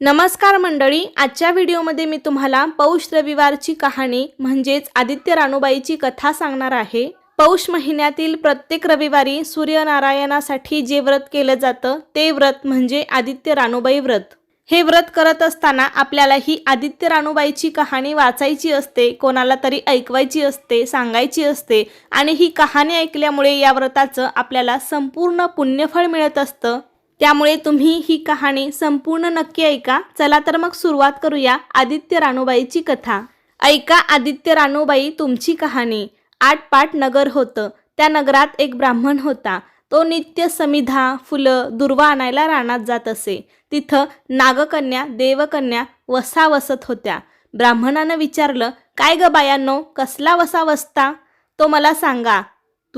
नमस्कार मंडळी आजच्या व्हिडिओमध्ये मी तुम्हाला पौष रविवारची कहाणी म्हणजेच आदित्य रानूबाईची कथा सांगणार आहे. पौष महिन्यातील प्रत्येक रविवारी सूर्यनारायणासाठी जे व्रत केलं जातं ते व्रत म्हणजे आदित्य रानूबाई व्रत. हे व्रत करत असताना आपल्याला ही आदित्य रानूबाईची कहाणी वाचायची असते कोणाला तरी ऐकवायची असते सांगायची असते आणि ही कहाणी ऐकल्यामुळे या व्रताचं आपल्याला संपूर्ण पुण्यफळ मिळत असतं. त्यामुळे तुम्ही ही कहाणी संपूर्ण नक्की ऐका. चला तर मग सुरुवात करूया आदित्य रानूबाईची कथा. ऐका आदित्य रानूबाई तुमची कहाणी. आठ पाट नगर होतं. त्या नगरात एक ब्राह्मण होता. तो नित्य समिधा फुलं दुर्वा आणायला रानात जात असे. तिथं नागकन्या देवकन्या वसा वसत होत्या. ब्राह्मणानं विचारलं काय ग बायांनो कसला वसा वसता तो मला सांगा.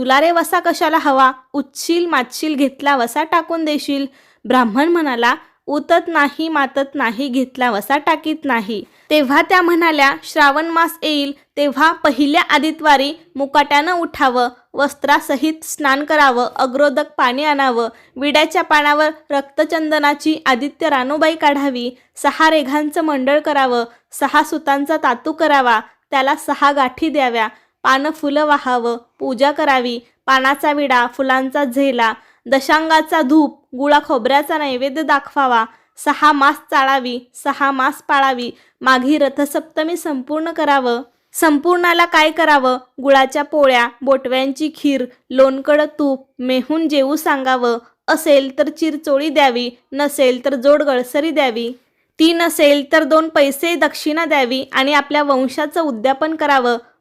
तुला रे वसा कशाला हवा? उच्शील मातशील घेतला वसा टाकून देशील? ब्राह्मण म्हणाला उतत नाही मातत नाही घेतला वसा टाकीत नाही. तेव्हा त्या म्हणाल्या श्रावण मास येईल तेव्हा पहिल्या आदितवारी मुकाट्यानं उठावं वस्त्रासहित स्नान करावं अग्रोदक पाणी आणावं विड्याच्या पानावर रक्तचंदनाची आदित्य रानूबाई काढावी सहा रेघांचं मंडळ करावं सहा सुतांचा तातू करावा त्याला सहा गाठी द्याव्या पानं फुलं वाहावं पूजा करावी. पानाचा विडा फुलांचा झेला दशांगाचा धूप गुळा खोबऱ्याचा नैवेद्य दाखवावा. सहा मास चाळावी सहा मास पाळावी. माघी रथसप्तमी संपूर्ण करावं. संपूर्णाला काय करावं? गुळाच्या पोळ्या बोटव्यांची खीर लोणकडं तूप मेहून जेवू सांगावं. असेल तर चिरचोळी द्यावी नसेल तर जोड गळसरी द्यावी. ती नसेल तर दोन पैसे दक्षिणा द्यावी आणि आपल्या वंशाचं उद्यापन करावं.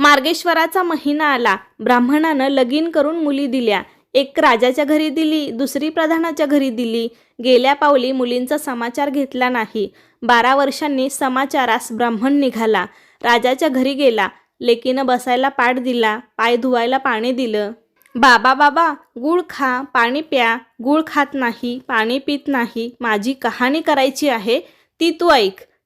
मार्गेश्वराचा महिना आला. ब्राह्मणानं लगीन करून मुली दिल्या. एक राजाच्या घरी दिली दुसरी प्रधानाच्या घरी दिली. गेल्या पावली मुलींचा समाचार घेतला नाही. बारा वर्षांनी समाचारास ब्राह्मण निघाला. राजाच्या घरी गेला. लेकीनं बसायला पाठ दिला. पाय धुवायला पाणी दिलं. बाबा बाबा गुळ खा पाणी प्या. गुळ खात नाही पाणी पित नाही. माझी कहाणी करायची आहे. ती तू ऐक.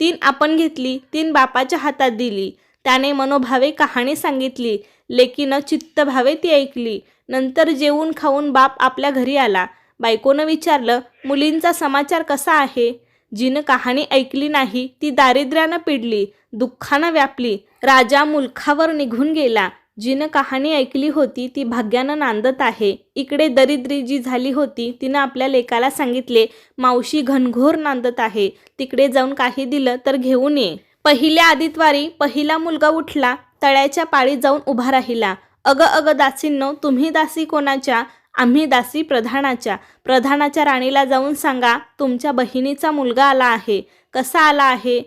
तीन आपण घेतली तीन बापाच्या हातात दिली. त्याने मनोभावे कहाणी सांगितली लेकीनं चित्तभावे ती ऐकली. नंतर जेवून खाऊन बाप आपल्या घरी आला. बायकोनं विचारलं मुलींचा समाचार कसा आहे जिनं कहाणी ऐकली नाही ती दारिद्र्यानं पिडली दुःखानं व्यापली. राजा मुलखावर निघून गेला. जिनं कहाणी ऐकली होती ती भाग्यानं नांदत आहे. इकडे दरिद्री जी झाली होती तिनं आपल्या लेकाला सांगितले मावशी घनघोर नांदत आहे. तिकडे जाऊन काही दिलं तर घेऊन ये. पहिल्या आदितवारी पहिला मुलगा उठला तळ्याच्या पाळी जाऊन उभा राहिला. अगं अगं दासींनो तुम्ही दासी कोणाच्या? आम्ही दासी प्रधानाच्या. प्रधानाच्या राणीला जाऊन सांगा तुमच्या बहिणीचा मुलगा आला आहे. कसा आला आहे?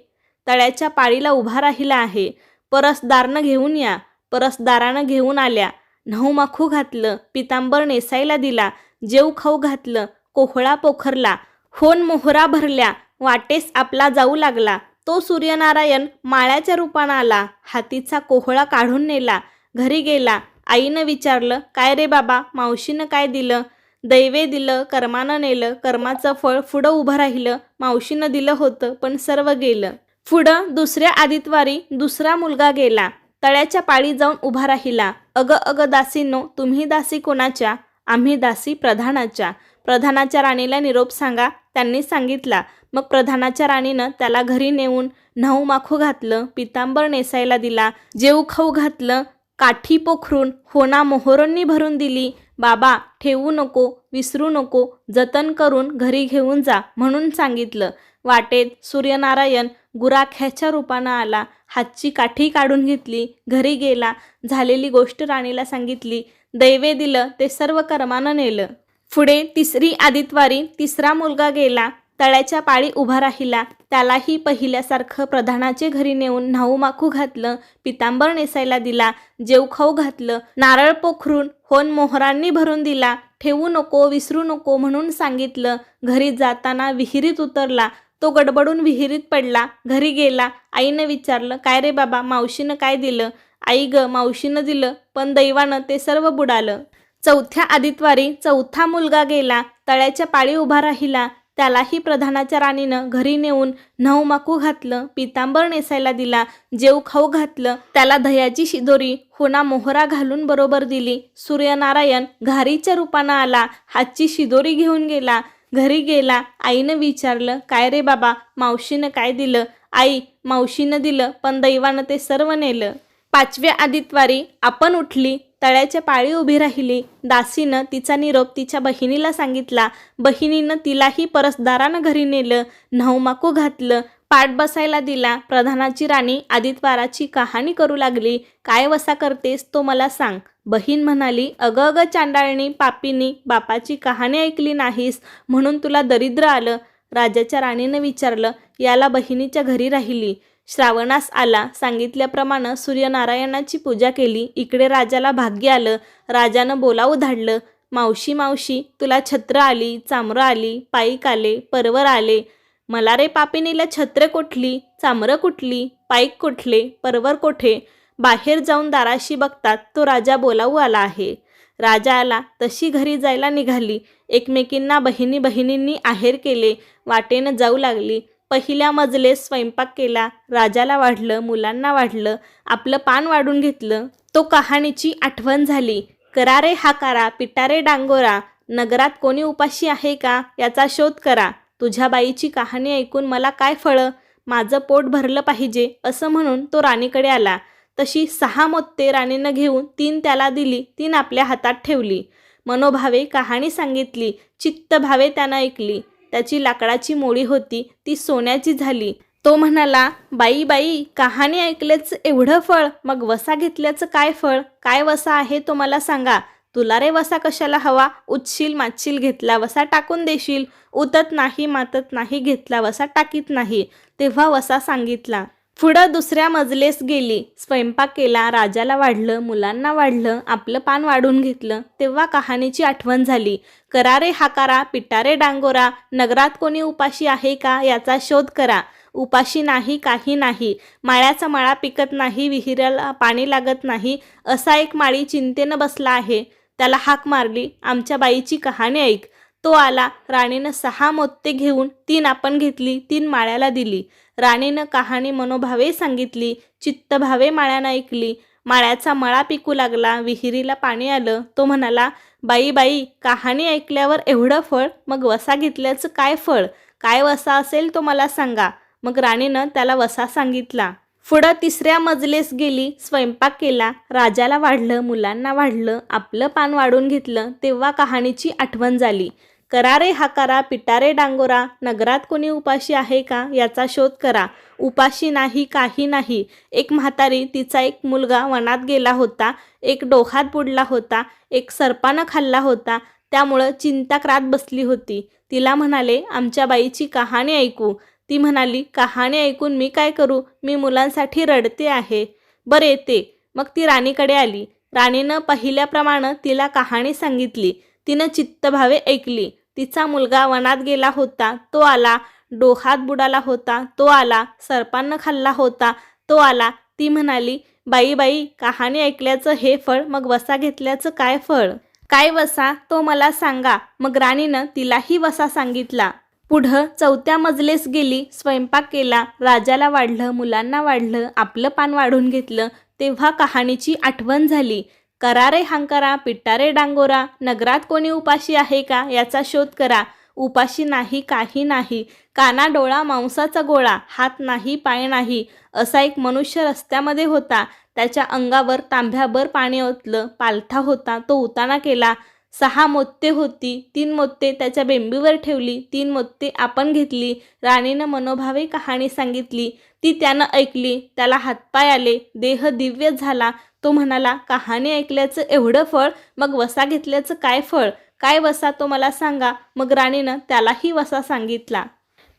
तळ्याच्या पाळीला उभा राहिला आहे. परसदारनं घेऊन या. परसदारानं घेऊन आल्या. नहुमाखू घातलं पितांबर नेसायला दिला जेव खाऊ घातलं कोहळा पोखरला होन मोहरा भरल्या वाटेस आपला जाऊ लागला. तो सूर्यनारायण माळ्याच्या रूपानं आला हातीचा कोहळा काढून नेला घरी गेला. आईनं विचारलं काय रे बाबा मावशीनं काय दिलं? दैवे दिलं कर्मानं नेलं कर्माचं फळ पुढं उभं राहिलं मावशीनं दिलं होतं पण सर्व गेलं. पुढं दुसऱ्या आदितवारी दुसरा मुलगा गेला. तळ्याच्या पाळी जाऊन उभा राहिला. अग अग दासींनो तुम्ही दासी कोणाच्या? आम्ही दासी प्रधानाच्या. प्रधानाच्या राणीला निरोप सांगा त्यांनी सांगितला. मग प्रधानाच्या राणीनं त्याला घरी नेऊन न्हाऊ माखू घातलं पितांबर नेसायला दिला जेऊ खाऊ घातलं काठी पोखरून होना मोहरोंनी भरून दिली. बाबा ठेवू नको विसरू नको जतन करून घरी घेऊन जा म्हणून सांगितलं. वाटेत सूर्यनारायण गुराख्याच्या रूपानं आला. हातची काठी काढून घेतली. घरी गेला. झालेली गोष्ट राणीला सांगितली. दैवे दिलं. ते सर्व कर्मानं नेलं. पुढे तिसरी आदितवारी तिसरा मुलगा गेला. तळ्याच्या पाळी उभा राहिला. त्यालाही पहिल्यासारखं प्रधानाचे घरी नेऊन न्हाऊ माखू घातलं. पितांबर नेसायला दिला. जेवखाऊ घातलं. नारळ पोखरून होन मोहरांनी भरून दिला. ठेवू नको विसरू नको म्हणून सांगितलं. घरी जाताना विहिरीत उतरला. तो गडबडून विहिरीत पडला घरी गेला. आईनं विचारलं काय रे बाबा मावशीनं काय दिलं? आई ग मावशीनं दिलं पण दैवानं ते सर्व बुडालं. चौथ्या आदितवारी चौथा मुलगा गेला तळ्याच्या पाळी उभा राहिला. त्यालाही प्रधानाच्या राणीनं घरी नेऊन नवमाकू घातलं पितांबर नेसायला दिला जेव खाऊ घातलं. त्याला दह्याची शिदोरी होना मोहरा घालून बरोबर दिली. सूर्यनारायण घारीच्या रूपानं आला हातची शिदोरी घेऊन गेला. घरी गेला आईनं विचारलं काय रे बाबा मावशीनं काय दिलं? आई मावशीनं दिलं पण दैवानं ते सर्व नेलं. पाचव्या आदितवारी आपण उठली तळ्याच्या पाळी उभी राहिली. दासीनं तिचा निरोप तिच्या बहिणीला सांगितला. बहिणीनं तिलाही परसदारानं घरी नेलं नवमाकू घातलं पाठ बसायला दिला. प्रधानाची राणी आदितवाराची कहाणी करू लागली. काय वसा करतेस तो मला सांग. बहीण म्हणाली अगं अगं चांडाळणी पापीनी बापाची कहाणी ऐकली नाहीस म्हणून तुला दरिद्र आलं. राजाच्या राणीनं विचारलं याला बहिणीच्या घरी राहिली. श्रावणास आला सांगितल्याप्रमाणे सूर्यनारायणाची पूजा केली इकडे राजाला भाग्य आलं राजानं बोलावं धाडलं मावशी मावशी तुला छत्र आली चामरं आली पाईक आले परवर आले. मला रे पापिनीला छत्र कुठली चामरं कुठली पाईक कुठले परवर कोठे? बाहेर जाऊन दाराशी बघतात तो राजा बोलावू आला आहे. राजा आला तशी घरी जायला निघाली. एकमेकींना बहिणी बहिणींनी आहेर केले वाटेनं जाऊ लागली. पहिल्या मजले स्वयंपाक केला राजाला वाढलं मुलांना वाढलं आपलं पान वाढून घेतलं. तो कहाणीची आठवण झाली. करारे हा करा पिटारे डांगोरा नगरात कोणी उपाशी आहे का याचा शोध करा. तुझ्या बाईची कहाणी ऐकून मला काय फळं? माझं पोट भरलं पाहिजे असं म्हणून तो राणीकडे आला. तशी सहा मोत्ते राणीनं घेऊन तीन त्याला दिली तीन आपल्या हातात ठेवली. मनोभावे कहाणी सांगितली चित्तभावे त्यानं ऐकली. त्याची लाकडाची मोळी होती ती सोन्याची झाली. तो म्हणाला बाई बाई कहाणी ऐकल्याचं एवढं फळ मग वसा घेतल्याचं काय फळ? काय वसा आहे तो मला सांगा. तुला रे वसा कशाला हवा? उचशील माचशील घेतला वसा टाकून देशील. उतत नाही मातत नाही घेतला वसा टाकीत नाही. तेव्हा वसा सांगितला पुढं दुसऱ्या मजलेस गेली. स्वयंपाक केला राजाला वाढलं मुलांना वाढलं आपलं पान वाढून घेतलं तेव्हा कहाणीची आठवण झाली. करारे हाकारा पिटारे डांगोरा नगरात कोणी उपाशी आहे का याचा शोध करा. उपाशी नाही काही नाही. माळ्याचा माळा पिकत नाही विहिराला पाणी लागत नाही असा एक माळी चिंतेनं बसला आहे. त्याला हाक मारली आमच्या बाईची कहाणी ऐक. तो आला राणीनं सहा मोत्ते घेऊन तीन आपण घेतली तीन माळ्याला दिली. राणीनं कहाणी मनोभावे सांगितली चित्तभावे माळ्यानं ऐकली. माळ्याचा मळा पिकू लागला विहिरीला पाणी आलं. तो म्हणाला बाई बाई कहाणी ऐकल्यावर एवढं फळ? मग वसा घेतल्याचं काय फळ? काय वसा असेल तो मला सांगा. मग राणीनं त्याला वसा सांगितला. पुढं तिसऱ्या मजलेस गेली स्वयंपाक केला. राजाला वाढलं मुलांना वाढलं आपलं पान वाढून घेतलं तेव्हा कहाणीची आठवण झाली. करारे हाकारा पिटारे डांगोरा नगरात कोणी उपाशी आहे का? याचा शोध करा. उपाशी नाही काही नाही. एक म्हातारी तिचा एक मुलगा वनात गेला होता. एक डोहात बुडला होता. एक सर्पानं खाल्ला होता. त्यामुळं चिंताक्रात बसली होती. तिला म्हणाले आमच्या बाईची कहाणी ऐकू. ती म्हणाली कहाणी ऐकून मी काय करू? मी मुलांसाठी रडते आहे. बरं येते. मग ती राणीकडे आली. राणीनं पहिल्याप्रमाणे तिला कहाणी सांगितली. तिनं चित्तभावे ऐकली. तिचा मुलगा वनात गेला होता. तो आला. डोहात बुडाला होता. तो आला. सर्पानं खाल्ला होता. तो आला. ती म्हणाली बाई बाई कहाणी ऐकल्याचं हे फळ मग वसा घेतल्याचं काय फळ? काय वसा? तो मला सांगा. मग राणीनं तिलाही वसा सांगितला. पुढं चौथ्या मजलेस गेली स्वयंपाक केला. राजाला वाढलं मुलांना वाढलं आपलं पान वाढून घेतलं. तेव्हा कहाणीची आठवण झाली. करारे हांकारा पिट्टारे डांगोरा नगरात कोणी उपाशी आहे का याचा शोध करा. उपाशी नाही काही नाही. काना डोळा मांसाचा गोळा हात नाही पाय नाही. असा एक मनुष्य रस्त्यामध्ये होता. त्याच्या अंगावर तांब्याभर पाणी ओतलं पालथा होता तो उताना केला. सहा मोत्ते होती तीन मोत्ते त्याच्या बेंबीवर ठेवली तीन मोत्ते आपण घेतली राणीनं मनोभावे कहाणी सांगितली ती त्यानं ऐकली त्याला हातपाय आले देह दिव्य झाला तो म्हणाला कहाणी ऐकल्याचं एवढं फळ मग वसा घेतल्याचं काय फळ? काय वसा तो मला सांगा. मग राणीनं त्यालाही वसा सांगितला.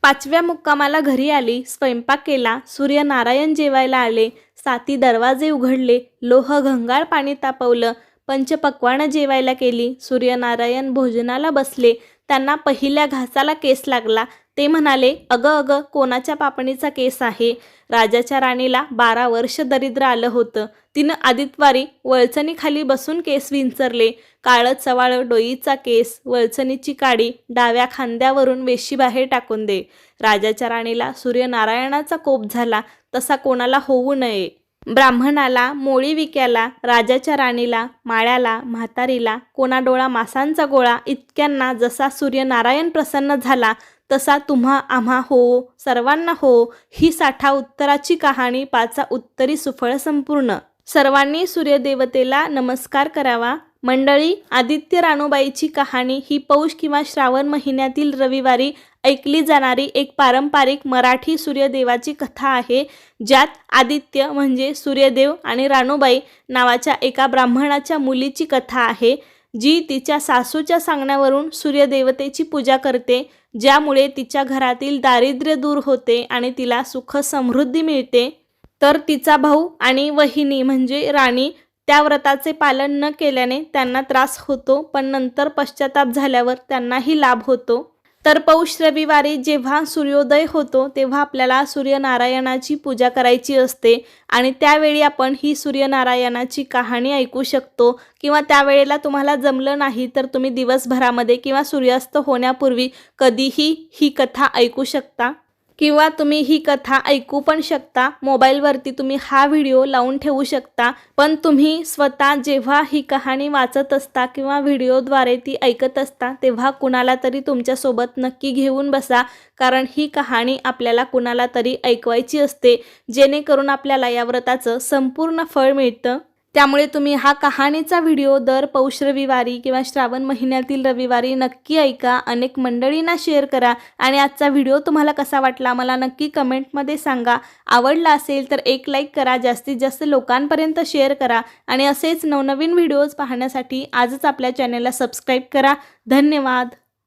पाचव्या मुक्कामाला घरी आली स्वयंपाक केला सूर्यनारायण जेवायला आले साती दरवाजे उघडले लोह घंगाळ पाणी तापवलं पंचपक्वानं जेवायला केली सूर्यनारायण भोजनाला बसले. त्यांना पहिल्या घासाला केस लागला. ते म्हणाले अगं अगं कोणाच्या पापणीचा केस आहे? राजाच्या राणीला बारा वर्ष दरिद्र आलं होतं. तिनं आदितवारी वळचणीखाली बसून केस विंचरले. काळं चवाळं डोईचा केस वळचणीची काडी डाव्या खांद्यावरून वेशीबाहेर टाकून दे. राजाच्या राणीला सूर्यनारायणाचा कोप झाला. तसा कोणाला होऊ नये. ब्राह्मणाला मोळी विक्याला राजाच्या राणीला माळ्याला म्हातारीला कोणाडोळा मासांचा गोळा इतक्यांना जसा सूर्यनारायण प्रसन्न झाला तसा तुम्हा आम्हा हो सर्वांना हो ही साठा उत्तराची कहाणी पाचा उत्तरी सुफळ संपूर्ण. सर्वांनी सूर्यदेवतेला नमस्कार करावा. मंडळी आदित्य राणूबाईची कहाणी ही पौष किंवा श्रावण महिन्यातील रविवारी ऐकली जाणारी एक पारंपरिक मराठी सूर्यदेवाची कथा आहे ज्यात आदित्य म्हणजे सूर्यदेव आणि राणूबाई नावाच्या एका ब्राह्मणाच्या मुलीची कथा आहे जी तिच्या सासूच्या सांगण्यावरून सूर्यदेवतेची पूजा करते ज्यामुळे तिच्या घरातील दारिद्र्य दूर होते आणि तिला सुख समृद्धी मिळते. तर तिचा भाऊ आणि वहिनी म्हणजे राणी त्या व्रताचे पालन न केल्याने त्यांना त्रास होतो पण नंतर पश्चाताप झाल्यावर त्यांनाही लाभ होतो. तर पौष रविवारी जेव्हा सूर्योदय होतो तेव्हा आपल्याला सूर्यनारायणाची पूजा करायची असते. आणि त्यावेळी आपण ही सूर्यनारायणाची कहाणी ऐकू शकतो. किंवा त्यावेळेला तुम्हाला जमलं नाही तर तुम्ही दिवसभरामध्ये किंवा सूर्यास्त होण्यापूर्वी कधीही ही कथा ऐकू शकता. किंवा तुम्ही ही कथा ऐकू पण शकता. मोबाईलवरती तुम्ही हा व्हिडिओ लावून ठेवू शकता. पण तुम्ही स्वतः जेव्हा ही कहाणी वाचत असता किंवा व्हिडिओद्वारे ती ऐकत असता तेव्हा कुणाला तरी तुमच्यासोबत नक्की घेऊन बसा. कारण ही कहाणी आपल्याला कुणाला तरी ऐकवायची असते. जेणेकरून आपल्याला या व्रताचं संपूर्ण फळ मिळतं. त्यामुळे तुम्ही हा कहाणीचा व्हिडिओ दर पौष रविवारी किंवा श्रावण महिन्यातील रविवारी नक्की ऐका अनेक मंडळींना शेअर करा आणि आजचा व्हिडिओ तुम्हाला कसा वाटला मला नक्की कमेंटमध्ये सांगा. आवडला असेल तर एक लाईक करा जास्तीत जास्त लोकांपर्यंत शेअर करा आणि असेच नवनवीन व्हिडिओज पाहण्यासाठी आजच आपल्या चॅनलला सबस्क्राईब करा. धन्यवाद.